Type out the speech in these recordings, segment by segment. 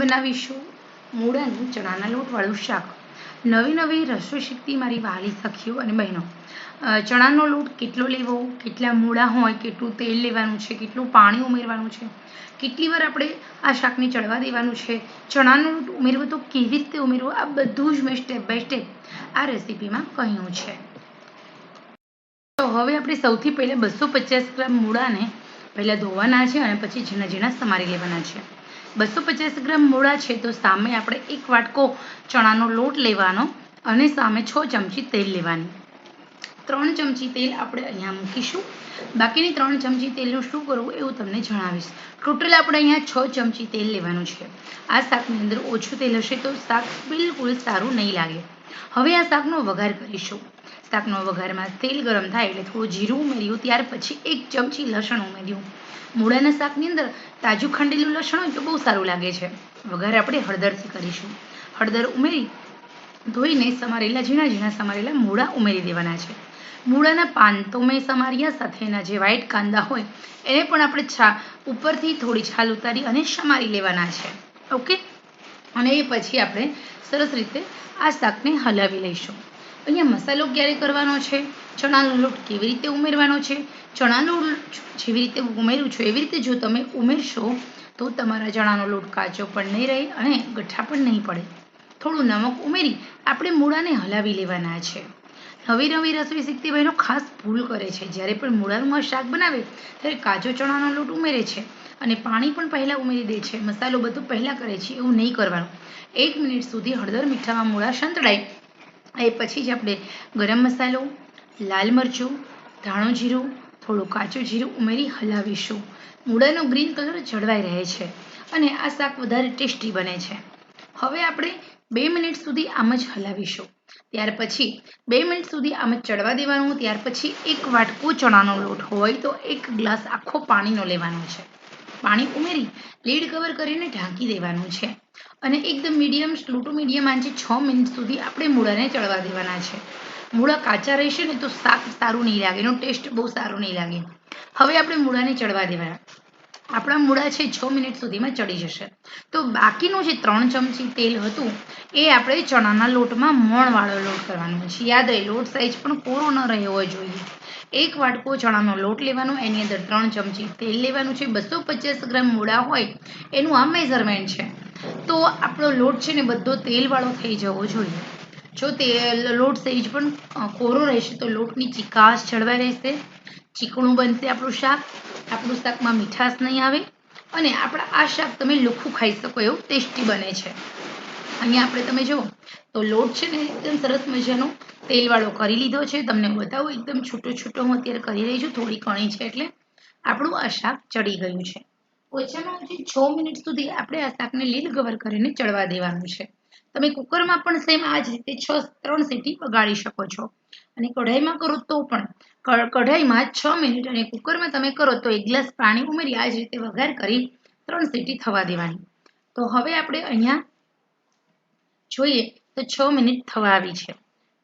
બનાવીશું. મૂળાનું ચણાના લોટવાળું શાક. નવી નવી રસોઈ શીખતી મારી વાલી સખીઓ અને બહેનો. ચણાનો લોટ કેટલો લેવો, કેટલા મૂળા હોય, કેટલું તેલ લેવાનું છે, કેટલું પાણી ઉમેરવાનું છે, કેટલી વાર આપણે આ શાકને ચડવા દેવાનું છે, ચણાનો લોટ ઉમેરવો તો કેવી રીતે ઉમેરવો, આ બધું જ મેં સ્ટેપ બાય સ્ટેપ આ રેસીપીમાં કહ્યું છે. તો હવે આપણે સૌથી પહેલાં બસો પચાસ ગ્રામ મૂળાને પહેલાં ધોવાના છે અને પછી ઝીણા ઝીણા સમારી લેવાના છે. બસો પચાસ ગ્રામ મૂળા છે તો સામે આપણે એક વાટકો ચણાનો લોટ લેવાનો અને સામે છ ચમચી તેલ લેવાની. ત્રણ ચમચી તેલ આપણે અહીંયા મૂકીશું. બાકીની ત્રણ ચમચી તેલનું શું કરવું એવું તમને જણાવીશ. ટોટલ આપણે અહીંયા છ ચમચી તેલ લેવાનું છે. આ શાકની અંદર ઓછું તેલ હશે તો શાક બિલકુલ સારું નહીં લાગે. હવે આ શાકનો વઘાર કરીશું. શાકનો વઘારમાં તેલ ગરમ થાય એટલે થોડું જીરું ઉમેર્યું, ત્યાર પછી એક ચમચી લસણ ઉમેર્યું. મૂળાના શાકની અંદર તાજું ખંડેલું લસણ હોય તો બહુ સારું લાગે છે. વઘાર આપણે હળદરથી કરીશું. હળદર ઉમેરી ધોઈને સમારેલા, ઝીણા ઝીણા સમારેલા મૂળા ઉમેરી દેવાના છે. મૂળાના પાન તો મેં સમાર્યા, સાથે એના જે વ્હાઈટ કાંદા હોય, એને પણ આપણે છા, ઉપરથી થોડી છાલ ઉતારી અને સમારી લેવાના છે. ઓકે? અને એ પછી આપણે સરસ રીતે આ શાકને હલાવી લઈશું. અહીંયા મસાલો ક્યારે કરવાનો છે? ચણાનો લોટ કેવી રીતે ઉમેરવાનો છે? ચણાનો લોટ જેવી રીતે ઉમેરું છું, એવી રીતે જો તમે ઉમેરશો, તો તમારા ચણાનો લોટ કાચો પણ નહીં રહે અને ગઠ્ઠા પણ નહીં પડે. થોડું નમક ઉમેરી આપણે મૂળાને હલાવી લેવાના છે. નવી નવી રસોઈ શીખતી બહેનો ખાસ ભૂલ કરે છે. જ્યારે પણ મૂળાનું શાક બનાવે, ત્યારે કાચો ચણાનો લોટ ઉમેરે છે અને પાણી પણ પહેલાં ઉમેરી દે છે. મસાલો બધું પહેલાં કરે છે, એવું નહીં કરવાનું. એક મિનિટ સુધી હળદર મીઠામાં મૂળા સંતળાય એ પછી જ આપણે ગરમ મસાલો, લાલ મરચું, ધાણું જીરું, થોડું કાચું જીરું ઉમેરી હલાવીશું. મૂળાનો ગ્રીન કલર જળવાઈ રહે છે અને આ શાક વધારે ટેસ્ટી બને છે. હવે આપણે બે મિનિટ સુધી આમ જ હલાવીશું. ત્યાર પછી બે મિનિટ સુધી આમ જ ચડવા દેવાનું, ત્યાર પછી એક વાટકો ચણાનો લોટ હોય તો એક ગ્લાસ આખો પાણીનો લેવાનો છે. પાણી ઉમેરી લીડ કવર કરીને ઢાંકી દેવાનું છે. અને એકદમ મીડિયમ સ્લો ટુ મીડિયમ આંચે છ મિનિટ સુધી આપણે મૂળાને ચડવા દેવાના છે. મૂળા કાચા રહેશે ને તો શાક સારું નહીં લાગે, એનો ટેસ્ટ બહુ સારો નહીં લાગે. હવે આપણે મૂળાને ચડવા દેવાના. આપણા મૂળા છે છ મિનિટ સુધીમાં ચડી જશે. તો બાકીનું જે ત્રણ ચમચી તેલ હતું, એ આપણે ચણાના લોટમાં મોણવાળો લોટ કરવાનો છે. યાદ રહે, લોટ સાઈઝ પણ કોરો ન રહ્યો જોઈએ. એક વાટકો ચણાનો લોટ લેવાનો, એની અંદર ત્રણ ચમચી તેલ લેવાનું છે, બસો પચાસ ગ્રામ મૂળા હોય, એનું આ મેઝરમેન્ટ છે. તો આપણો લોટ છે ને બધો તેલવાળો થઈ જવો જોઈએ. જો તેલ, લોટ સહેજ પણ કોરો રહેશે તો લોટની ચિકાશ જળવાઈ રહેશે. ચીકણું બનશે આપણું શાક, આપણું શાકમાં મીઠાશ નહીં આવે અને આપણા આ શાક તમે લુખું ખાઈ શકો, એવું ટેસ્ટી બને છે. અહીંયા આપણે તમે જુઓ, તો લોટ છે ને એકદમ સરસ મજાનો તેલવાળો કરી લીધો છે. તમને બતાવું, એકદમ છૂટો છૂટો હું અત્યારે કરી રહી છું. થોડી કણી છે એટલે આપણું આ શાક ચડી ગયું છે. ઓછામાં ઓછી છ મિનિટ સુધી આપણે આ શાકને લીલ કવર કરીને ચડવા દેવાનું છે. તમે કુકરમાં પણ સેમ આ જ રીતે છ, ત્રણ સીટી વગાડી શકો છો. અને કઢાઈમાં કરો તો પણ કઢાઈમાં છ મિનિટ અને કુકરમાં તમે કરો તો એક ગ્લાસ પાણી ઉમેરી આ જ રીતે વઘાર કરી ત્રણ સીટી થવા દેવાની. તો હવે આપણે અહીંયા જોઈએ તો છ મિનિટ થવા આવી છે.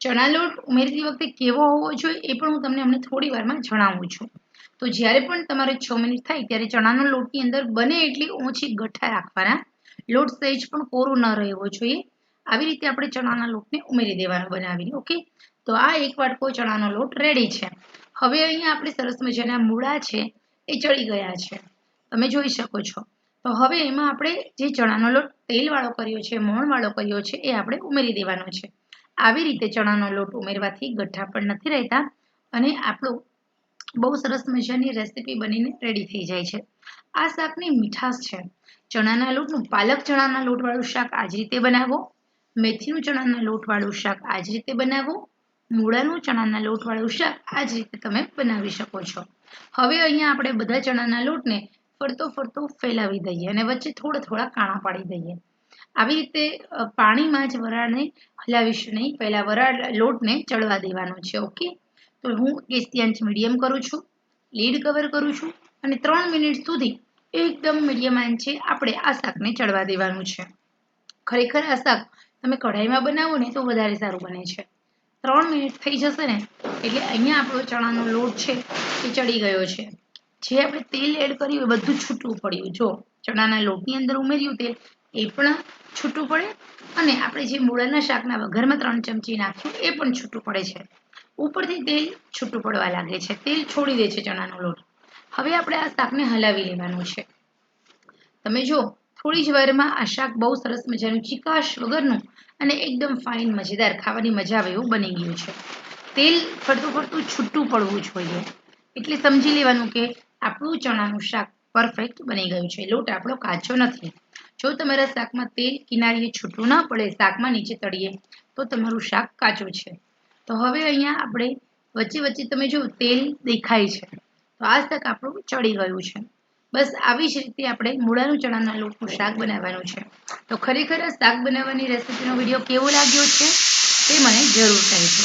ચણા લોટ ઉમેરતી વખતે કેવો હોવો જોઈએ એ પણ હું તમને થોડી વારમાં જણાવું છું. તો જ્યારે પણ તમારે છ મિનિટ થાય ત્યારે ચણાનો લોટની અંદર બને એટલી ઓછી ગઠ્ઠા રાખવાના. લોટ સહેજ પણ કોરો ન રહેવો જોઈએ. આવી રીતે આપણે ચણાના લોટને ઉમેરી દેવાનો બનાવીને, ઓકે? તો આ એક વાટકો ચણાનો લોટ રેડી છે. હવે અહીંયા આપણે સરસ મજાના મૂળા છે, એ ચડી ગયા છે. તમે જોઈ શકો છો. તો હવે એમાં આપણે જે ચણાનો લોટ તેલવાળો કર્યો છે, મોણવાળો કર્યો છે, એ આપણે ઉમેરી દેવાનો છે. આવી રીતે ચણાનો લોટ ઉમેરવાથી ગઠ્ઠા પણ નથી રહેતા અને આપણું બહુ સરસ મજાની રેસીપી બનીને રેડી થઈ જાય છે. આ શાકની મીઠાશ છે. ચણાના લોટનું પાલક ચણાના લોટવાળું શાક આ જ રીતે બનાવો. મેથીનું ચણાના લોટવાળું શાક આ જ રીતે બનાવો. મૂળાનું ચણાના લોટવાળું શાક આ જ રીતે તમે બનાવી શકો છો. હવે અહીંયા આપણે બધા ચણાના લોટને ફરતો ફરતો ફેલાવી દઈએ અને વચ્ચે થોડા થોડા કાણા પાડી દઈએ. આવી રીતે પાણીમાં જ વરાળને હલાવીશું નહીં. પહેલાં વરાળ લોટને ચડવા દેવાનો છે, ઓકે? તો હું ગેસની આંચ મીડિયમ કરું છું, લીડ કવર કરું છું અને ત્રણ મિનિટ સુધી એકદમ મીડિયમ આંચે આપણે આ શાકને ચડવા દેવાનું છે. ખરેખર આ શાક તમે કઢાઈમાં બનાવો ને તો વધારે સારું બને છે. ત્રણ મિનિટ થઈ જશે ને, એટલે અહીંયા આપણો ચણાનો લોટ છે, એ ચડી ગયો છે. જે આપણે તેલ એડ કર્યું એ બધું છૂટું પડ્યું. જો ચણાના લોટની અંદર ઉમેર્યું તેલ, એ પણ છૂટું પડે અને આપણે જે મૂળાના શાકના વઘારમાં ત્રણ ચમચી નાખ્યું, એ પણ છૂટું પડે છે. ઉપરથી તેલ છૂટું પડવા લાગે છે. તેલ છોડી દે છે ચણાનો લોટ. હવે આપણે આ શાકને હલાવી લેવાનું છે. તમે જો, થોડી જ વારમાં આ શાક બહુ સરસ મજાનું ચીકાશ વગરનું અને એકદમ ફાઇન મજેદાર, ખાવાની મજા આવે એવું બની ગયું છે. તેલ ફરતું ફરતું છૂટું પડવું જોઈએ. એટલે સમજી લેવાનું કે આપણું ચણાનું શાક પરફેક્ટ બની ગયું છે. લોટ આપણો કાચો નથી. જો તમારા શાકમાં તેલ કિનારીએ છૂટું ના પડે, શાકમાં નીચે તળીએ, તો તમારું શાક કાચું છે. તો હવે અહીંયા આપણે વચ્ચે વચ્ચે તમે જો તેલ દેખાય છે, તો આ શાક આપણું ચડી ગયું છે. બસ આવી જ રીતે આપણે મૂળાનું ચણાના લોટનું શાક બનાવવાનું છે. તો ખરેખર શાક બનાવવાની રેસીપીનો વીડિયો કેવો લાગ્યો છે, તે મને જરૂર કહેજો.